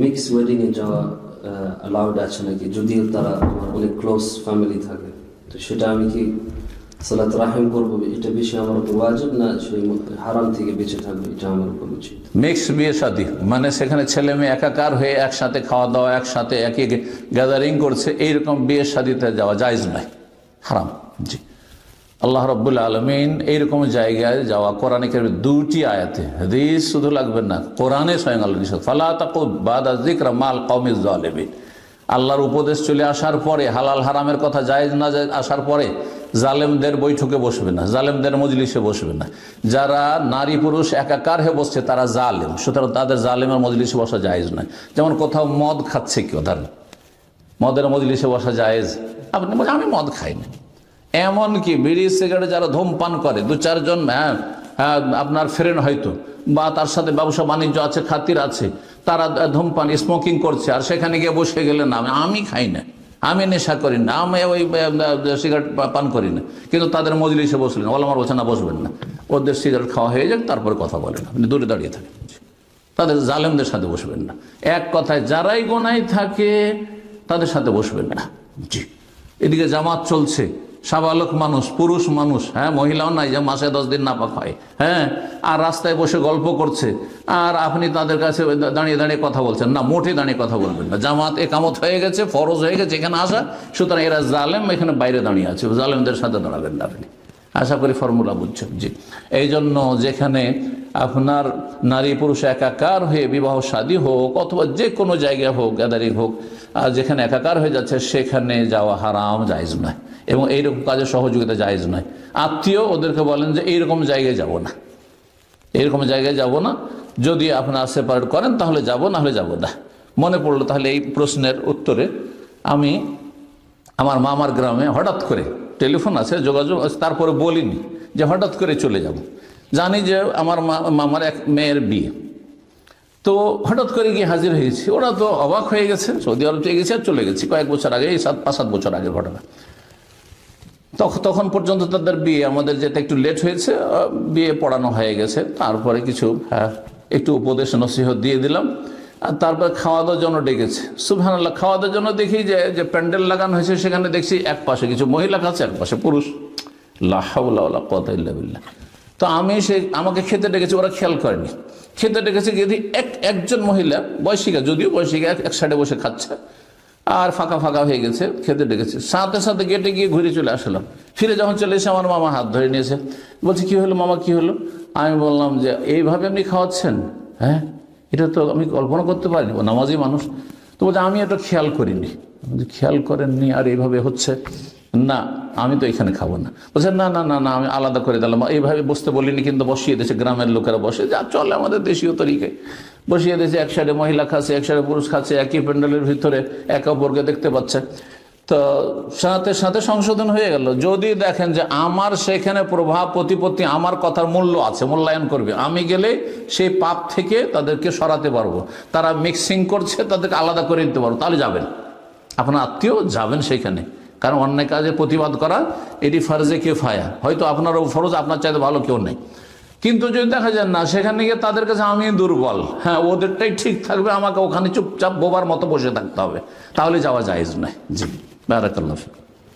Mix wedding এ যাওয়া allowed আছে নাকি? যদিও তারা আমার অনেক ক্লোজ ফ্যামিলি থাকে। তো সেটা আমি কি সালাত রাহিম করব? এটা বেশি আমার উপর ওয়াজিব না সেই হারাম থেকে বেঁচে থাকবে? এটা আমার উপর উচিত। মিক্স বিয়ে শাদী মানে সেখানে ছেলে মেয়ে একাকার হয়ে একসাথে খাওয়া দাওয়া, একসাথে একই গ্যাদারিং করছে, এইরকম বিয়ে শাদীতে যাওয়া জায়জ নয় হারাম। জি। আল্লাহ রব্বুল আলমিন এইরকম জায়গায় যাওয়া কোরআনিকের দুটি আয়াতে, হাদিস শুধু লাগবে না, কোরআনে স্বয়ং আল্লাহ ফালা মাল আল্লাহর উপদেশ চলে আসার পরে, হালাল হারামের কথা জায়েজ না যায় আসার পরে, জালেমদের বৈঠকে বসবে না, জালেমদের মজলিসে বসবে না। যারা নারী পুরুষ একাকার হয়ে বসছে, তারা জালেম। সুতরাং তাদের জালেমের মজলিসে বসা জায়েজ নয়। যেমন কোথাও মদ খাচ্ছে কেউ, ধরেন। মদের মজলিসে বসা জায়েজ। আপনি আমি মদ খাই না এমনকি বিড়ি সিগারেট যারা ধূমপান করে দু চারজন হ্যাঁ, হ্যাঁ, আপনার ফ্রেন্ড হয়তো বা তার সাথে ব্যবসা বাণিজ্য আছে খাতির আছে তারা ধূমপান স্মোকিং করছে আর সেখানে গিয়ে বসে গেলে না আমি খাই না আমি নেশা করি না আমি ওই সিগারেট পান করি না। কিন্তু তাদের মজলিসে বসলেন ওলামার বলছে না বসবেন না। ওদের সিগারেট খাওয়া হয়ে যাক তারপরে কথা বলেন আপনি দূরে দাঁড়িয়ে থাকেন তাদের জালেমদের সাথে বসবেন না। এক কথায় যারাই গোনাই থাকে তাদের সাথে বসবেন না। জি। এদিকে জামাত চলছে। সাবালক মানুষ, পুরুষ মানুষ হ্যাঁ মহিলাও নাই যে মাসে দশ দিন নাপাক হয় হ্যাঁ আর রাস্তায় বসে গল্প করছে, আর আপনি তাদের কাছে দাঁড়িয়ে দাঁড়িয়ে কথা বলছেন, না, মোটে দাঁড়িয়ে কথা বলবেন না। জামাত একামত হয়ে গেছে, ফরজ হয়ে গেছে, এখানে আসা, সুতরাং এরা জালেম, এখানে বাইরে দাঁড়িয়ে আছে, জালেমদের সাথে দাঁড়াবেন না আপনি। আশা করি ফর্মুলা বুঝছেন, জি। এই জন্য যেখানে আপনার নারী পুরুষ একাকার হয়ে বিবাহ শাদী হোক অথবা যে কোনো জায়গায় হোক গ্যাদারিং হোক, আর যেখানে একাকার হয়ে যাচ্ছে সেখানে যাওয়া হারাম, জায়জ নয় এবং এইরকম কাজে সহযোগিতা জায়জ নয়। আত্মীয় ওদেরকে বলেন যে এইরকম জায়গায় যাব না। এইরকম জায়গায় যাব না। যদি আপনারা সেপারেট করেন, তাহলে যাব, না হলে যাব না। মনে পড়ল তাহলে এই প্রশ্নের উত্তরে আমি আমার মামার গ্রামে হঠাৎ করে টেলিফোন আছে, যোগাযোগ তারপরে বলিনি যে হঠাৎ করে চলে যাব। জানি যে আমার মামার এক মেয়ের বিয়ে। তো হঠাৎ করে গিয়ে হাজির হয়েছি। ওরা তো অবাক হয়ে গেছে, সৌদি আরব থেকে গেছে আর চলে গেছি। কয়েক বছর আগে, এই সাত, পাঁচ, সাত বছর আগের ঘটনা। তখন তখন পর্যন্ত তাদের বিয়ে, আমাদের যেটা একটু লেট হয়েছে বিয়ে পড়ানো হয়ে গেছে। তারপরে কিছু একটু উপদেশ নসিহত দিয়ে দিলাম। আর তারপর খাওয়া দাওয়ার জন্য ডেকেছে। সুবহানাল্লাহ খাওয়া দাওয়ার জন্য দেখি যে যে প্যান্ডেল লাগানো হয়েছে, সেখানে দেখছি এক পাশে কিছু মহিলা খাচ্ছে, এক পাশে পুরুষ। লাহাউল্লাহ বিল্লাহ। তো আমি সে, আমাকে খেতে ডেকেছি, ওরা খেয়াল করেনি। খেতে ডেকেছে যদি এক, একজন মহিলা, বয়সিকা, যদিও বয়সিকা, এক- সাইডে বসে খাচ্ছে, আর ফাঁকা ফাঁকা হয়ে গেছে, খেতে ডেকেছে। সাথে সাথে গেটে গিয়ে ঘুরে চলে আসলাম। ফিরে যখন চলে এসে আমার মামা হাত ধরে নিয়েছে। বলছে, কি হলো মামা, কি হলো? আমি বললাম যে, এইভাবে আপনি খাওয়াচ্ছেন? হ্যাঁ এটা তো আমি কল্পনা করতে পারিনি নামাজি মানুষ। তো বলছে, আমি এটা খেয়াল করিনি। খেয়াল করেননি আর এইভাবে হচ্ছে, না, আমি তো এখানে খাব না। বলছে না না না না, আমি আলাদা করে দিলাম। এইভাবে বসতে বলিনি, কিন্তু বসিয়ে দিয়েছে গ্রামের লোকেরা বসে। যা চলে আমাদের দেশীয় তরিকে। বসিয়ে দিয়েছে, এক সাইডে মহিলা খাচ্ছে, এক সাইডে পুরুষ খাচ্ছে, একই প্যান্ডেলের ভিতরে একে অপরকে দেখতে পাচ্ছে। তো সাথে সাথে সংশোধন হয়ে গেল। যদি দেখেন যে আমার সেখানে প্রভাব, প্রতিপত্তি, আমার কথার মূল্য আছে, মূল্যায়ন করবে, আমি গেলে সেই পাপ থেকে তাদেরকে সরাতে পারব। তারা মিক্সিং করছে, তাদেরকে আলাদা করে দিতে পারব, তাহলে যাবেন। আপনার আত্মীয় যাবেন সেখানে। কারণ অন্যায় কাজে প্রতিবাদ করা, এটি ফরজে কে ফায়া হয়তো আপনার ফরজ, আপনার চাইতে ভালো কেউ নেই। কিন্তু যদি দেখা যায়, না, সেখানে গিয়ে তাদের কাছে আমি দুর্বল। হ্যাঁ ওদেরটাই ঠিক থাকবে, আমাকে ওখানে চুপচাপ বোবার মতো বসে থাকতে হবে। তাহলে যাওয়া যায় নয়। জি, বারাকাল্লাহ।